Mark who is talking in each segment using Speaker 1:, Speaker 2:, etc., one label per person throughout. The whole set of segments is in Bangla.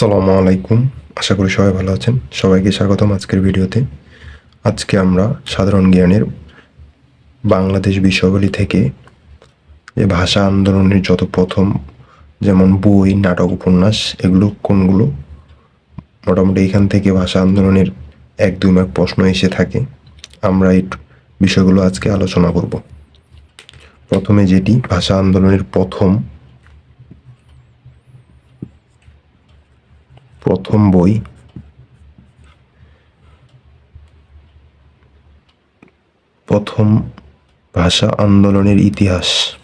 Speaker 1: আসসালামু আলাইকুম। আশা করি সবাই ভালো আছেন। সবাইকে স্বাগতম আজকের ভিডিওতে। আজকে আমরা সাধারণ জ্ঞানের বাংলাদেশ বিষয়াবলী থেকে যে ভাষা আন্দোলনের যত প্রথম, যেমন বই, নাটক, উপন্যাস, এগুলো, কোনগুলো, মোটামুটি এখান থেকে ভাষা আন্দোলনের এক দুই মার্ক প্রশ্ন এসে থাকে। আমরা এই বিষয়গুলো আজকে আলোচনা করব। প্রথমে যেটি, ভাষা আন্দোলনের প্রথম প্রথম বই। প্রথম ভাষা আন্দোলনের ইতিহাস।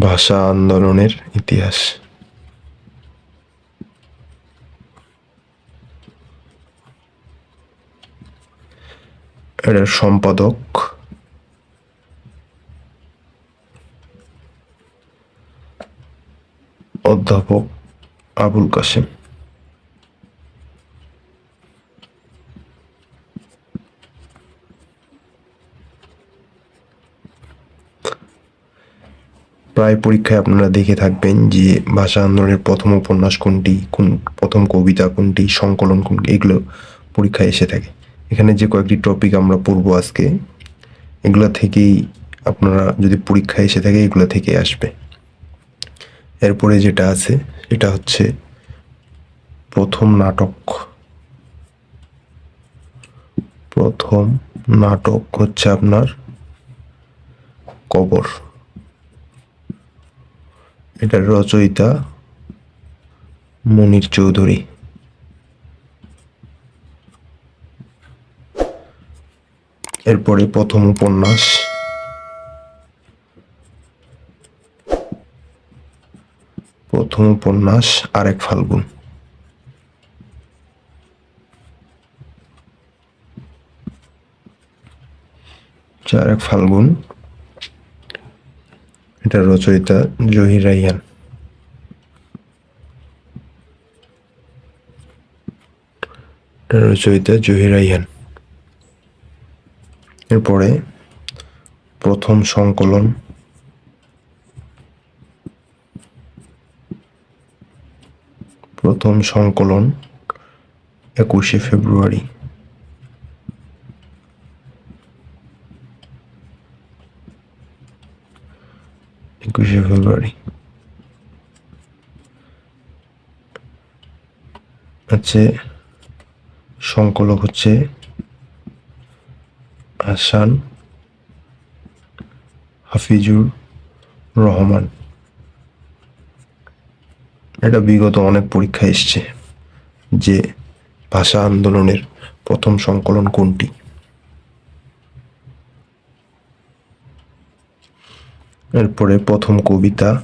Speaker 1: ভাষা আন্দোলনের ইতিহাস। এটার সম্পাদক অধ্যাপক আবুল কাশেম প্রায় পরীক্ষায় আপনারা দেখে থাকবেন যে ভাষা আন্দোলনের প্রথম উপন্যাস কোনটি, কোন প্রথম কবিতা কোনটি, সংকলন কোনটি, এগুলো পরীক্ষায় এসে থাকে। এখানে যে কয়েকটি টপিক আমরা পড়ব আজকে, এগুলো থেকেই আপনারা যদি পরীক্ষায় এসে থাকে, এগুলো থেকে আসবে। এরপরে যেটা আছে, এটা হচ্ছে প্রথম নাটক। প্রথম নাটক হচ্ছে আপনার কবর। এটার রচয়িতা মনির চৌধুরী। এরপরে প্রথম উপন্যাস। প্রথম উপন্যাস, আরেক ফাল্গুন। আরেক ফাল্গুন। এটা রচয়িতা জহির রাইহান এটা রচয়িতা জহির রাইহান এরপরে প্রথম সংকলন প্রথম সংকলন একুশে ফেব্রুয়ারি। একুশে ফেব্রুয়ারি। হচ্ছে সংকলক হচ্ছে হাসান হাফিজুর রহমান। এটা বিগত অনেক পরীক্ষা এসছে যে ভাষা আন্দোলনের প্রথম সংকলন কোনটি? এরপরে প্রথম কবিতা।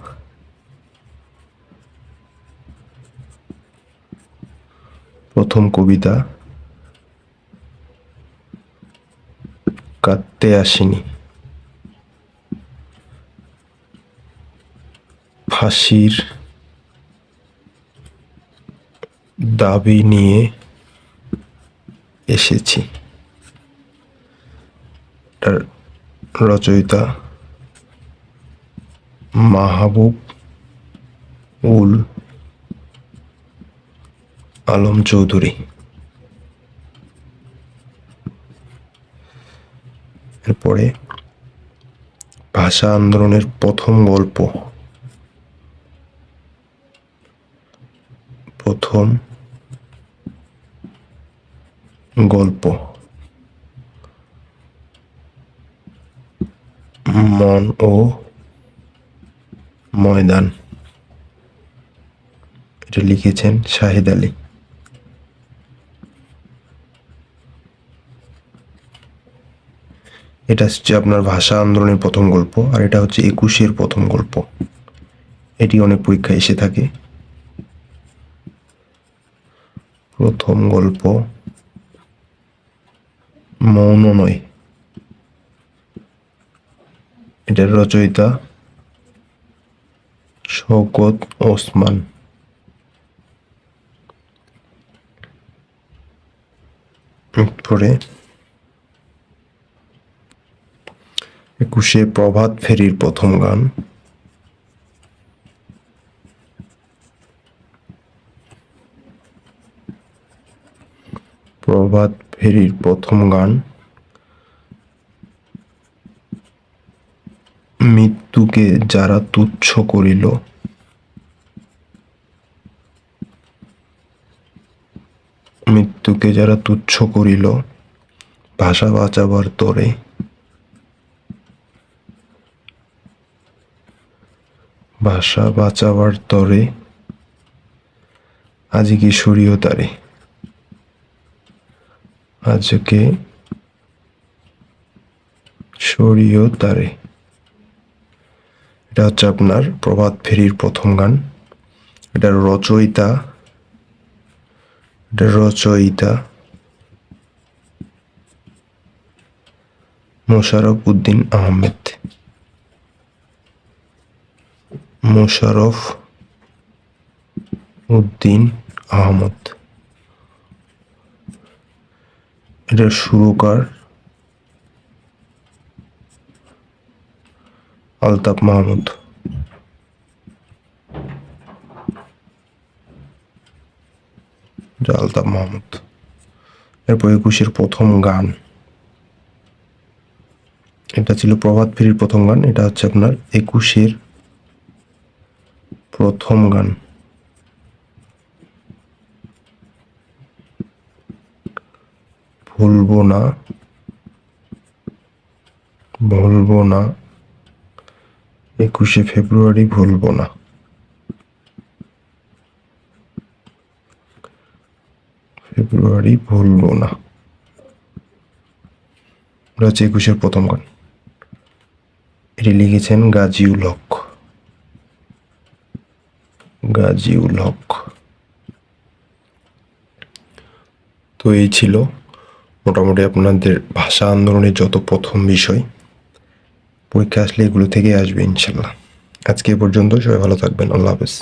Speaker 1: প্রথম কবিতা। কাঁদতে আসিনি। ফাঁসির দাবি নিয়ে এসেছি। রচয়িতা মাহবুব উল আলম চৌধুরী। এরপরে ভাষা আন্দোলনের প্রথম গল্প। প্রথম গল্প। মন ও ময়দান। এটা লিখেছেন শাহিদ আলী। এটা হচ্ছে আপনার ভাষা আন্দোলনের প্রথম গল্প, আর এটা হচ্ছে একুশের প্রথম গল্প। এটি অনেক পরীক্ষায় এসে থাকে। প্রথম গল্প মৌন নয়। এটার রচয়িতা শওকত ওসমান। একুশে প্রভাত ফেরির প্রথম গান। প্রভাত ফেরির প্রথম গান। মৃত্যুকে যারা তুচ্ছ করিল। মৃত্যুকে যারা তুচ্ছ করিল। ভাষা বাঁচাবার তরে। ভাষা বাঁচাবার তরে। আজকে সরিও তারে আজকে সরিও তারে। এটা হচ্ছে আপনার প্রভাত ফেরির প্রথম গান। এটার রচয়িতা এটার রচয়িতা মোশারফ উদ্দিন আহমেদ। মোশারফ উদ্দিন আহমদ। এটার সুরকার আলতাফ মাহমুদ। এটা আলতাফ মাহমুদ। এরপর একুশের প্রথম গান। এটা ছিল প্রভাত ফেরির প্রথম গান, এটা হচ্ছে আপনার একুশের প্রথম গান। ভুলবো না ভুলবো না, একুশে ফেব্রুয়ারি ভুলবো না। ফেব্রুয়ারি ভুলবো না। হচ্ছে একুশের প্রথম গান। এটি লিখেছেন গাজিউল হক গাজিউল হক তো এই ছিল মোটামুটি আপনাদের ভাষা আন্দোলনের যত প্রথম বিষয়, পরীক্ষা আসলে এগুলো থেকেই আসবে ইনশাল্লাহ। আজকে পর্যন্ত সবাই ভালো থাকবেন, আল্লাহ হাফেজ।